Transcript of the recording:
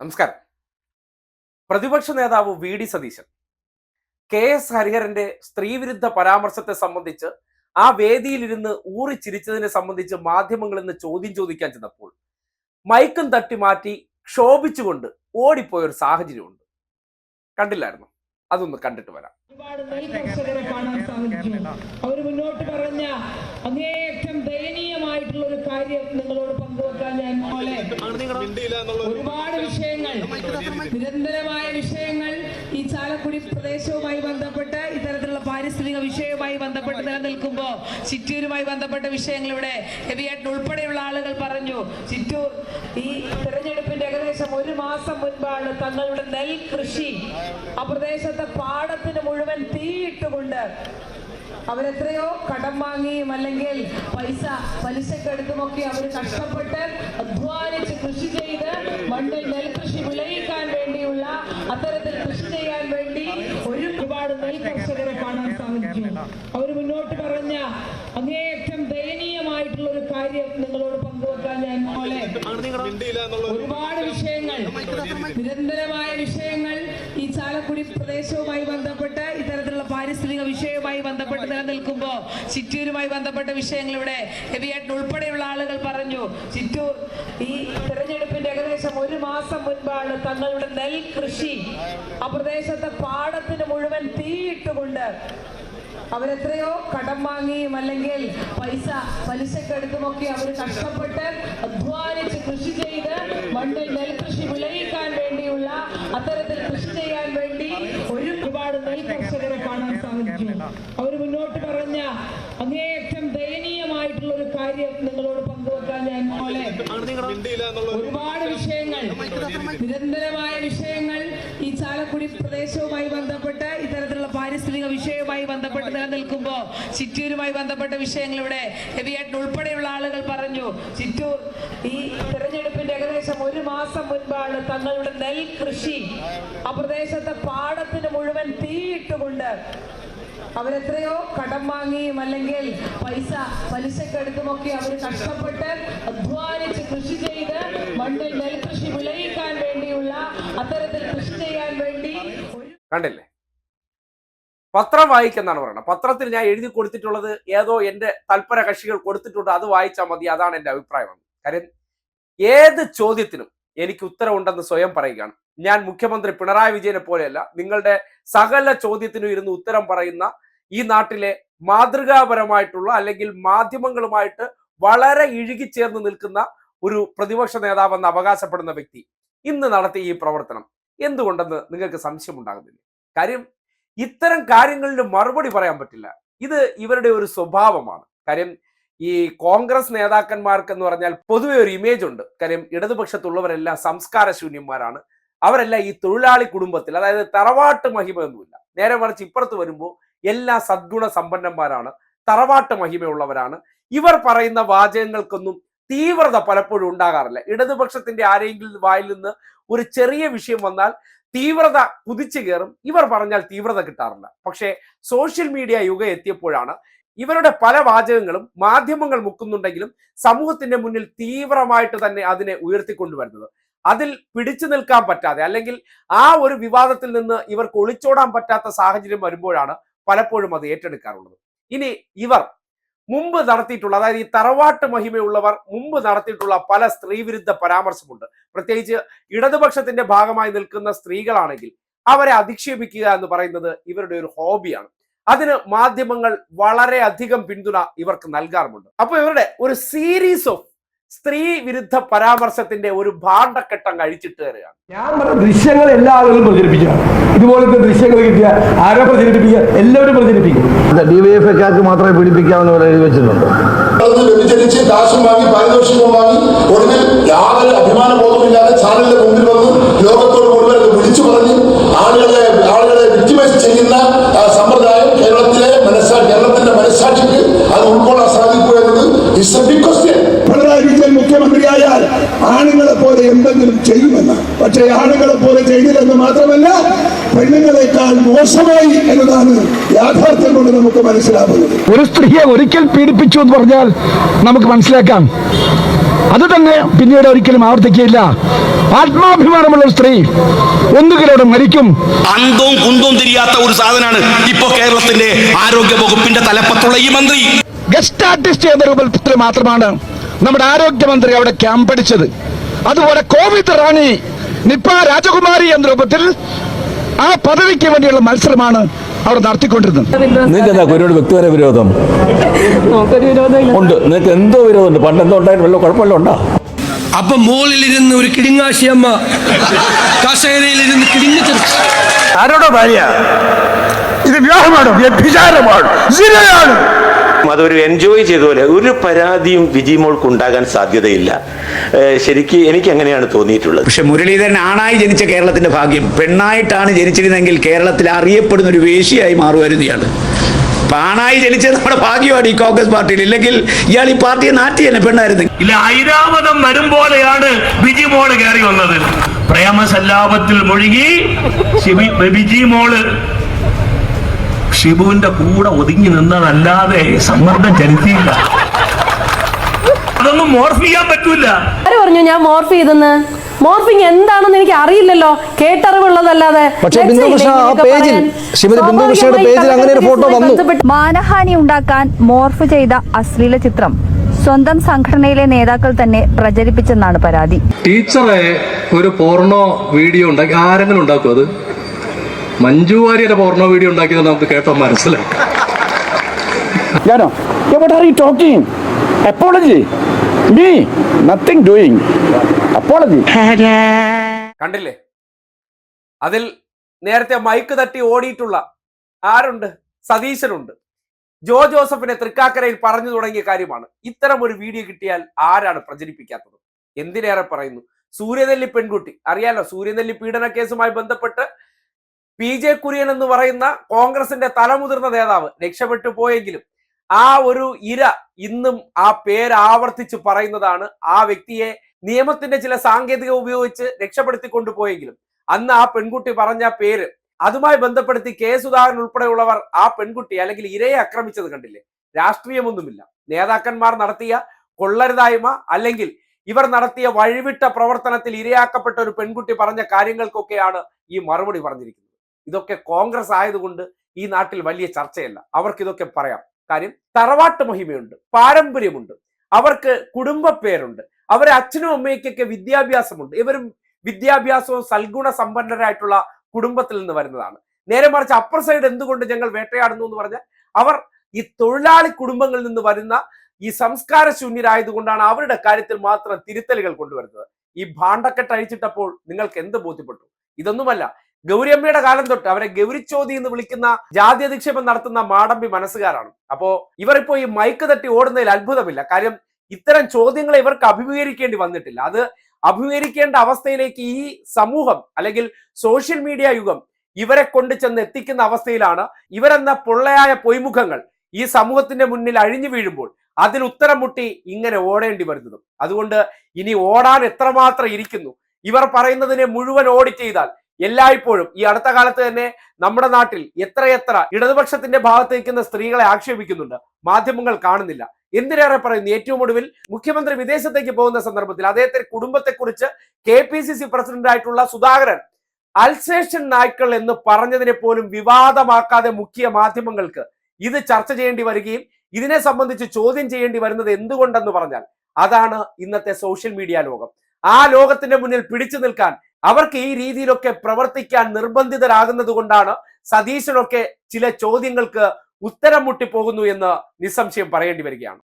നമസ്കാരം. പ്രതിപക്ഷ നേതാവ് V. D. Satheesan K. S. ഹരിഹരന്റെ സ്ത്രീവിരുദ്ധ പരാമർശത്തെ സംബന്ധിച്ച് ആ വേദിയിലിരുന്ന് ഊറിച്ചിരിച്ചതിനെ സംബന്ധിച്ച് മാധ്യമങ്ങളിൽ നിന്ന് ചോദ്യം ചോദിക്കാൻ ചെന്നപ്പോൾ മൈക്കും തട്ടി മാറ്റി ക്ഷോഭിച്ചുകൊണ്ട് ഓടിപ്പോയ ഒരു സാഹചര്യമുണ്ട്. കണ്ടില്ലായിരുന്നു? അതൊന്ന് കണ്ടിട്ട് വരാം. അവർ മുന്നോട്ട് പറഞ്ഞ അങ്ങേയറ്റം ദയനീയമായിട്ടുള്ള ഒരു കാര്യം പങ്കുവെക്കാൻ പോലെ ഒരുപാട് വിഷയങ്ങൾ. നിരന്തരമായ വിഷയങ്ങൾ ഈ ചാലക്കുടി പ്രദേശവുമായി ബന്ധപ്പെട്ട് ഇത്തരത്തിലുള്ള പാരിസ്ഥിതിക വിഷയവുമായി ബന്ധപ്പെട്ട് നിലനിൽക്കുമ്പോൾ ചിറ്റൂരുമായി ബന്ധപ്പെട്ട വിഷയങ്ങൾ ഇവിടെ ഹെവിയായിട്ട് ഉൾപ്പെടെയുള്ള ആളുകൾ പറഞ്ഞു. ചിറ്റൂർ ഈ തെരഞ്ഞെടുപ്പിന്റെ ഏകദേശം ഒരു മാസം മുൻപാണ് തങ്ങളുടെ നെൽ കൃഷി ആ പ്രദേശത്തെ പാടത്തിന് മുഴുവൻ തീയിട്ടുകൊണ്ട് അവരെത്രയോ കടം വാങ്ങിയും അല്ലെങ്കിൽ പൈസ പലിശക്കെടുത്തുമൊക്കെ അവർ കഷ്ടപ്പെട്ട് അധ്വാനിച്ച് കൃഷി ചെയ്ത് മണ്ണിൽ നെൽകൃഷി വിളയിക്കാൻ വേണ്ടിയുള്ള അത്തരത്തിൽ കൃഷി ചെയ്യാൻ വേണ്ടി ഒരുപാട് നെൽ കർഷകരെ കാണാൻ സാധിച്ചു. അവർ മുന്നോട്ട് പറഞ്ഞ അങ്ങേയറ്റം ദയനീയമായിട്ടുള്ള ഒരു കാര്യം നിങ്ങളോട് പങ്കുവെക്കാൻ ഞാൻ പോലെ ഒരുപാട് വിഷയങ്ങൾ നിരന്തരമായ വിഷയങ്ങൾ ചാലക്കുടി പ്രദേശവുമായി ബന്ധപ്പെട്ട് ഇത്തരത്തിലുള്ള പാരിസ്ഥിതിക വിഷയവുമായി ബന്ധപ്പെട്ട് നിലനിൽക്കുമ്പോൾ ചിറ്റൂരുമായി ബന്ധപ്പെട്ട വിഷയങ്ങൾ ഇവിടെ ഹെവിയായിട്ട് ഉൾപ്പെടെയുള്ള ആളുകൾ പറഞ്ഞു ചിറ്റൂർ ഈ തെരഞ്ഞെടുപ്പിന്റെ ഏകദേശം ഒരു മാസം മുൻപാണ് തങ്ങളുടെ നെൽ കൃഷി ആ പ്രദേശത്തെ പാടത്തിന് മുഴുവൻ തീയിട്ടുകൊണ്ട് അവരെത്രയോ കടം വാങ്ങിയും അല്ലെങ്കിൽ പൈസ പലിശക്കെടുത്തുമൊക്കെ അവർ കഷ്ടപ്പെട്ട് അധ്വാനിച്ച് കൃഷി ചെയ്ത് മണ്ണിൽ നെൽകൃഷി വേണ്ടിയുള്ള അത്തരത്തിൽ കൃഷി ചെയ്യാൻ വേണ്ടി ഒരുപാട് നെൽ കർഷകരെ കാണാൻ സാധിക്കും അവർ മുന്നോട്ട് പറഞ്ഞ അങ്ങേയറ്റം ദയനീയമായിട്ടുള്ള ഒരു കാര്യം നിങ്ങളോട് പങ്കുവെക്കാൻ ഞാൻ പോലെ. ഒരുപാട് വിഷയങ്ങൾ നിരന്തരമായ വിഷയങ്ങൾ ഈ ചാലക്കുടി പ്രദേശവുമായി ബന്ധപ്പെട്ട് പാരിസ്ഥിതിക വിഷയവുമായി ബന്ധപ്പെട്ട് നിലനിൽക്കുമ്പോൾ ചിറ്റൂരുമായി ബന്ധപ്പെട്ട വിഷയങ്ങൾ ഇവിടെ ഹെവിയായിട്ട് ഉൾപ്പെടെയുള്ള ആളുകൾ പറഞ്ഞു ചിറ്റൂർ ഈ തെരഞ്ഞെടുപ്പിന്റെ ഏകദേശം ഒരു മാസം മുൻപാണ് തങ്ങളുടെ നെൽകൃഷി ആ പ്രദേശത്തെ പാടത്തിന് മുഴുവൻ തീയിട്ടുകൊണ്ട് അവരെത്രയോ കടം വാങ്ങിയും അല്ലെങ്കിൽ പൈസ പലിശക്കെടുത്തുമൊക്കെ അവർ കഷ്ടപ്പെട്ട് അധ്വാനിച്ച് കൃഷി ചെയ്ത് മണ്ണിൽ നെൽകൃഷി വിളയിക്കാൻ വേണ്ടിയുള്ള അത്തരത്തിൽ കൃഷി ചെയ്യാൻ വേണ്ടി കണ്ടില്ലേ? പത്രം വായിക്കുന്നാണ് പറയുന്നത്. പത്രത്തിൽ ഞാൻ എഴുതി കൊടുത്തിട്ടുള്ളത് ഏതോ എന്റെ തൽപര കക്ഷികൾ കൊടുത്തിട്ടുണ്ട് അത് വായിച്ചാൽ മതി അതാണ് എന്റെ അഭിപ്രായം. കാര്യം ഏത് ചോദ്യത്തിനും എനിക്ക് ഉത്തരവുണ്ടെന്ന് സ്വയം പറയുകയാണ്. ഞാൻ മുഖ്യമന്ത്രി പിണറായി വിജയനെ പോലെയല്ല നിങ്ങളുടെ സകല ചോദ്യത്തിനും ഇരുന്ന് ഉത്തരം പറയുന്ന ഈ നാട്ടിലെ മാതൃകാപരമായിട്ടുള്ള അല്ലെങ്കിൽ മാധ്യമങ്ങളുമായിട്ട് വളരെ ഇഴുകിച്ചേർന്ന് നിൽക്കുന്ന ഒരു പ്രതിപക്ഷ നേതാവെന്ന് അവകാശപ്പെടുന്ന വ്യക്തി ഇന്ന് നടത്തിയ ഈ പ്രവർത്തനം എന്തുകൊണ്ടെന്ന് നിങ്ങൾക്ക് സംശയമുണ്ടാകുന്നില്ല? കാര്യം ഇത്തരം കാര്യങ്ങളിൽ മറുപടി പറയാൻ പറ്റില്ല. ഇത് ഇവരുടെ ഒരു സ്വഭാവമാണ്. കാര്യം ഈ കോൺഗ്രസ് നേതാക്കന്മാർക്ക് എന്ന് പറഞ്ഞാൽ പൊതുവെ ഒരു ഇമേജ് ഉണ്ട്. കാര്യം ഇടതുപക്ഷത്തുള്ളവരെല്ലാം സംസ്കാര ശൂന്യന്മാരാണ്. അവരെല്ലാം ഈ തൊഴിലാളി കുടുംബത്തിൽ അതായത് തറവാട്ട് മഹിമയൊന്നുമില്ല. നേരെ മറിച്ച് ഇപ്പുറത്ത് വരുമ്പോൾ എല്ലാ സദ്ഗുണ സമ്പന്നന്മാരാണ്. തറവാട്ട് മഹിമയുള്ളവരാണ്. ഇവർ പറയുന്ന വാചകങ്ങൾക്കൊന്നും തീവ്രത പലപ്പോഴും ഉണ്ടാകാറില്ല. ഇടതുപക്ഷത്തിന്റെ ആരെങ്കിലും വായിൽ നിന്ന് ഒരു ചെറിയ വിഷയം വന്നാൽ തീവ്രത കുതിച്ചു കയറും. ഇവർ പറഞ്ഞാൽ തീവ്രത കിട്ടാറില്ല. പക്ഷേ സോഷ്യൽ മീഡിയ യുഗം എത്തിയപ്പോഴാണ് ഇവരുടെ പല വാചകങ്ങളും മാധ്യമങ്ങൾ മുക്കുന്നുണ്ടെങ്കിലും സമൂഹത്തിന്റെ മുന്നിൽ തീവ്രമായിട്ട് തന്നെ അതിനെ ഉയർത്തിക്കൊണ്ടുവരുന്നത്. അതിൽ പിടിച്ചു നിൽക്കാൻ പറ്റാതെ അല്ലെങ്കിൽ ആ ഒരു വിവാദത്തിൽ നിന്ന് ഇവർക്ക് ഒളിച്ചോടാൻ പറ്റാത്ത സാഹചര്യം വരുമ്പോഴാണ് പലപ്പോഴും അത് ഏറ്റെടുക്കാറുള്ളത്. ഇനി ഇവർ മുമ്പ് നടത്തിയിട്ടുള്ള അതായത് ഈ തറവാട്ട് മഹിമയുള്ളവർ മുമ്പ് നടത്തിയിട്ടുള്ള പല സ്ത്രീവിരുദ്ധ പരാമർശമുണ്ട്. പ്രത്യേകിച്ച് ഇടതുപക്ഷത്തിന്റെ ഭാഗമായി നിൽക്കുന്ന സ്ത്രീകളാണെങ്കിൽ അവരെ അധിക്ഷേപിക്കുക എന്ന് പറയുന്നത് ഇവരുടെ ഒരു ഹോബിയാണ്. അതിന് മാധ്യമങ്ങൾ വളരെയധികം പിന്തുണ ഇവർക്ക് നൽകാറുമുണ്ട്. അപ്പൊ ഇവരുടെ ഒരു സീരീസ് ഓഫ് സ്ത്രീ വിരുദ്ധ പരാമർശത്തിന്റെ ഒരു ഭാണ്ഡക്കെട്ടം കഴിച്ചിട്ട് വരികയാണ് ഞാൻ പറഞ്ഞ ദൃശ്യങ്ങൾ എല്ലാ ആളുകളും പ്രചരിപ്പിക്കണം ഇതുപോലത്തെ ദൃശ്യങ്ങൾ കിട്ടിയ ആരെ പ്രചരിപ്പിക്കുക? എല്ലാവരും പ്രചരിപ്പിക്കും. ഡിവൈഎഫ്ഐക്കാർക്ക് മാത്രമേ പീഡിപ്പിക്കാവുന്ന പോലെ എഴുതി വെച്ചിട്ടുണ്ട്. അത് വ്യഭിചരിച്ച് കാശും വാങ്ങി പാരിതോഷികവും വാങ്ങി ഒടുവിൽ യാതൊരു അഭിമാന ബോധമില്ലാതെ ചാനലിന്റെ മുമ്പിൽ വന്ന് ലോകത്തോട് മുഴുവൻ വിളിച്ചു പറഞ്ഞ് ആളുകളെ ആളുകളെ വിക്ടിമൈസ് ചെയ്യുന്ന സമ്പ്രദായം കേരളത്തിലെ മനസ്സാ കേരളത്തിന്റെ മനസ്സാക്ഷിക്ക് അത് ഉൾക്കൊള്ളാൻ സാധിക്കുക എന്നത് ഇസ് എ പോലെ എന്തെങ്കിലും ചെയ്യുമെന്ന്. പക്ഷേ ആണുങ്ങളെ പോലെ ചെയ്തില്ലെന്ന് മാത്രമല്ല പെണ്ണുങ്ങളെക്കാൾ മോശമായി എന്നതാണ് യാഥാർത്ഥ്യം കൊണ്ട് നമുക്ക് മനസ്സിലാവുന്നത്. ഒരു സ്ത്രീയെ ഒരിക്കൽ പീഡിപ്പിച്ചു എന്ന് പറഞ്ഞാൽ നമുക്ക് മനസ്സിലാക്കാം. അത് തന്നെ പിന്നീട് ഒരിക്കലും ആവർത്തിക്കില്ല ആത്മാഭിമാനമുള്ള ഒരു സ്ത്രീ ഒന്നുകിലൂടെ മരിക്കും. അന്തവും കുന്തവും തിരിയാത്ത ഒരു സാധനമാണ് ഇപ്പോ കേരളത്തിന്റെ ആരോഗ്യ വകുപ്പിന്റെ തലപ്പത്തുള്ള ഈ മന്ത്രി. ഗസ്റ്റ് ആർട്ടിസ്റ്റ് എന്ന രൂപത്തിൽ മാത്രമാണ് നമ്മുടെ ആരോഗ്യമന്ത്രി അവിടെ ക്യാമ്പടിച്ചത് അതുപോലെ കോവിദ് റാണി നിപ്പ രാജകുമാരി എന്ന രൂപത്തിൽ ആ പദവിക്ക് വേണ്ടിയുള്ള മത്സരമാണ് അവർ നടത്തിക്കൊണ്ടിരുന്നത്. എന്താ കുരുവിനോട് വ്യക്തിപര വിരോധം? ഉണ്ട്. നിങ്ങൾക്ക് എന്തോ വിരോധമുണ്ട്? പണ്ട് എന്തോ ഉണ്ടായിരുന്നു? വല്ല കുഴപ്പമില്ല ഉണ്ടോ? അപ്പൊ മുകളിലിരുന്ന് ഒരു കിടിങ്ങാശിയമ്മ കസേരയിലിരുന്ന് കിടിങ്ങി ആരോടോ ഭാര്യ? ഇത് വിവാഹമാണോ? വ്യഭിചാരമാണ് അതൊരു എൻജോയ് ചെയ്ത പോലെ ഒരു പരാതിയും വിജിമോൾക്ക് ഉണ്ടാകാൻ സാധ്യതയില്ല. ശരിക്കും എനിക്ക് അങ്ങനെയാണ് തോന്നിയിട്ടുള്ളത്. പക്ഷെ മുരളീധരൻ ആണായി ജനിച്ച കേരളത്തിന്റെ ഭാഗ്യം പെണ്ണായിട്ടാണ് ജനിച്ചിരുന്നെങ്കിൽ കേരളത്തിൽ അറിയപ്പെടുന്ന ഒരു വേശിയായി മാറുമായിരുന്നു ണായി അപ്പൊ ജനിച്ചത് നമ്മുടെ ഭാഗ്യമാണ് ഈ കോൺഗ്രസ് പാർട്ടിയിൽ. ഇല്ലെങ്കിൽ ഇയാൾ ഈ പാർട്ടിയെ നാട്ടി തന്നെ പെണ്ണായിരുന്നു. ഇല്ല ഐരാവതം വരും പോലെയാണ് ബിജിമോൾ കയറി വന്നത്. പ്രേമസല്ലാപത്തിൽ മുഴുകി ബിജി ബിജിമോൾ ഷിബുവിന്റെ കൂടെ ഒതുങ്ങി നിന്നതല്ലാതെ സമ്മർദ്ദം ചെലുത്തിയില്ല. അതൊന്നും മോർഫ് ചെയ്യാൻ പറ്റൂല. ആര് പറഞ്ഞു ഞാൻ മോർഫ് ചെയ്തെന്ന്? മോർഫിംഗ് എന്താണെന്ന് എനിക്ക് അറിയില്ലല്ലോ. കേട്ടറിവുള്ളതല്ലാതെ പക്ഷേ ആ പേജിൽ ശ്രീമതി പേജിൽ അങ്ങനെ ഒരു ഫോട്ടോ വന്നു. മാനഹാനി ഉണ്ടാക്കാൻ മോർഫ് ചെയ്ത അശ്ലീല ചിത്രം സ്വന്തം സംഘടനയിലെ നേതാക്കൾ തന്നെ പ്രചരിപ്പിച്ചെന്നാണ് പരാതി. ടീച്ചറെ ഒരു പോർണോ വീഡിയോ ഉണ്ടാക്കി ആരെങ്കിലും ഉണ്ടാക്കും അത്? മഞ്ജു വാര്യയുടെ പോർണോ വീഡിയോ ഉണ്ടാക്കിയത് നമുക്ക് കേട്ടോ മനസ്സിലായി. ഞാനോ? കണ്ടില്ലേ? അതിൽ നേരത്തെ മൈക്ക് തട്ടി ഓടിയിട്ടുള്ള ആരുണ്ട്? സതീശനുണ്ട്. ജോ ജോസഫിനെ തൃക്കാക്കരയിൽ പറഞ്ഞു തുടങ്ങിയ കാര്യമാണ്. ഇത്തരം ഒരു വീഡിയോ കിട്ടിയാൽ ആരാണ് പ്രചരിപ്പിക്കാത്തത്? എന്തിനേറെ പറയുന്നു? സൂര്യനെല്ലി പെൺകുട്ടി. അറിയാലോ സൂര്യനെല്ലി പീഡന കേസുമായി ബന്ധപ്പെട്ട് പി ജെ കുര്യൻ എന്ന് പറയുന്ന കോൺഗ്രസിന്റെ തലമുതിർന്ന നേതാവ് രക്ഷപ്പെട്ടു പോയെങ്കിലും ആ ഒരു ഇര ഇന്നും ആ പേര് ആവർത്തിച്ച് പറയുന്നതാണ് ആ വ്യക്തിയെ നിയമത്തിന്റെ ചില സാങ്കേതിക ഉപയോഗിച്ച് രക്ഷപ്പെടുത്തി കൊണ്ടുപോയെങ്കിലും അന്ന് ആ പെൺകുട്ടി പറഞ്ഞ പേര് അതുമായി ബന്ധപ്പെടുത്തി കെ സുധാകരൻ ഉൾപ്പെടെയുള്ളവർ ആ പെൺകുട്ടി അല്ലെങ്കിൽ ഇരയെ ആക്രമിച്ചത് കണ്ടില്ലേ? രാഷ്ട്രീയമൊന്നുമില്ല. നേതാക്കന്മാർ നടത്തിയ കൊള്ളരുതായ്മ അല്ലെങ്കിൽ ഇവർ നടത്തിയ വഴിവിട്ട പ്രവർത്തനത്തിൽ ഇരയാക്കപ്പെട്ട ഒരു പെൺകുട്ടി പറഞ്ഞ കാര്യങ്ങൾക്കൊക്കെയാണ് ഈ മറുപടി പറഞ്ഞിരിക്കുന്നത്. ഇതൊക്കെ കോൺഗ്രസ് ആയതുകൊണ്ട് ഈ നാട്ടിൽ വലിയ ചർച്ചയല്ല. അവർക്ക് ഇതൊക്കെ പറയാം. കാര്യം തറവാട്ട് മഹിമയുണ്ട് പാരമ്പര്യമുണ്ട് അവർക്ക് കുടുംബ പേരുണ്ട് അവരെ അച്ഛനും അമ്മയ്ക്കൊക്കെ വിദ്യാഭ്യാസമുണ്ട്. ഇവരും വിദ്യാഭ്യാസവും സൽഗുണ സമ്പന്നരായിട്ടുള്ള കുടുംബത്തിൽ നിന്ന് വരുന്നതാണ്. നേരെ മറിച്ച് അപ്പർ സൈഡ് എന്തുകൊണ്ട് ഞങ്ങൾ വേട്ടയാടുന്നു എന്ന് പറഞ്ഞാൽ അവർ ഈ തൊഴിലാളി കുടുംബങ്ങളിൽ നിന്ന് വരുന്ന ഈ സംസ്കാര ശൂന്യരായതുകൊണ്ടാണ് അവരുടെ കാര്യത്തിൽ മാത്രം തിരുത്തലുകൾ കൊണ്ടുവരുന്നത്. ഈ ഭാണ്ഡക്കെട്ട് അഴിച്ചിട്ടപ്പോൾ നിങ്ങൾക്ക് എന്ത് ബോധ്യപ്പെട്ടു? ഇതൊന്നുമല്ല. ഗൗരിയമ്മയുടെ കാലം തൊട്ട് അവരെ ഗൗരിച്ചോതി എന്ന് വിളിക്കുന്ന ജാതി അധിക്ഷേപം നടത്തുന്ന മാടമ്പി മനസ്സുകാരാണ്. അപ്പോ ഇവർ ഇവരിപ്പോ ഈ മൈക്ക് തട്ടി ഓടുന്നതിൽ അത്ഭുതമില്ല. കാര്യം ഇത്തരം ചോദ്യങ്ങളെ ഇവർക്ക് അഭിമുഖീകരിക്കേണ്ടി വന്നിട്ടില്ല. അത് അഭിമുഖീകരിക്കേണ്ട അവസ്ഥയിലേക്ക് ഈ സമൂഹം അല്ലെങ്കിൽ സോഷ്യൽ മീഡിയ യുഗം ഇവരെ കൊണ്ട് ചെന്ന് എത്തിക്കുന്ന അവസ്ഥയിലാണ്. ഇവരെന്ന പൊള്ളയായ പൊയ്മുഖങ്ങൾ ഈ സമൂഹത്തിന്റെ മുന്നിൽ അഴിഞ്ഞു വീഴുമ്പോൾ അതിൽ ഉത്തരം മുട്ടി ഇങ്ങനെ ഓടേണ്ടി വരുന്നതും. അതുകൊണ്ട് ഇനി ഓടാൻ എത്രമാത്രം ഇരിക്കുന്നു? ഇവർ പറയുന്നതിനെ മുഴുവൻ ഓഡിറ്റ് ചെയ്താൽ എല്ലായ്പ്പോഴും ഈ അടുത്ത കാലത്ത് തന്നെ നമ്മുടെ നാട്ടിൽ എത്രയെത്ര ഇടതുപക്ഷത്തിന്റെ ഭാഗത്ത് നിൽക്കുന്ന സ്ത്രീകളെ ആക്ഷേപിക്കുന്നുണ്ട് മാധ്യമങ്ങൾ കാണുന്നില്ല. എന്തിനേറെ പറയുന്നു? ഏറ്റവും ഒടുവിൽ മുഖ്യമന്ത്രി വിദേശത്തേക്ക് പോകുന്ന സന്ദർഭത്തിൽ അദ്ദേഹത്തിന്റെ കുടുംബത്തെക്കുറിച്ച് K P C C president ആയിട്ടുള്ള സുധാകരൻ അൽസേഷൻ നായ്ക്കൾ എന്ന് പറഞ്ഞതിനെ പോലും വിവാദമാക്കാതെ മുഖ്യ മാധ്യമങ്ങൾക്ക് ഇത് ചർച്ച ചെയ്യേണ്ടി വരികയും ഇതിനെ സംബന്ധിച്ച് ചോദ്യം ചെയ്യേണ്ടി വരുന്നത് എന്തുകൊണ്ടെന്ന് പറഞ്ഞാൽ അതാണ് ഇന്നത്തെ സോഷ്യൽ മീഡിയ ലോകം. ആ ലോകത്തിന്റെ മുന്നിൽ പിടിച്ചു നിൽക്കാൻ അവർക്ക് ഈ രീതിയിലൊക്കെ പ്രവർത്തിക്കാൻ നിർബന്ധിതരാകുന്നത് കൊണ്ടാണ് സതീശനൊക്കെ ചില ചോദ്യങ്ങൾക്ക് ഉത്തരം മുട്ടിപ്പോകുന്നു എന്ന് നിസ്സംശയം പറയേണ്ടി വരികയാണ്.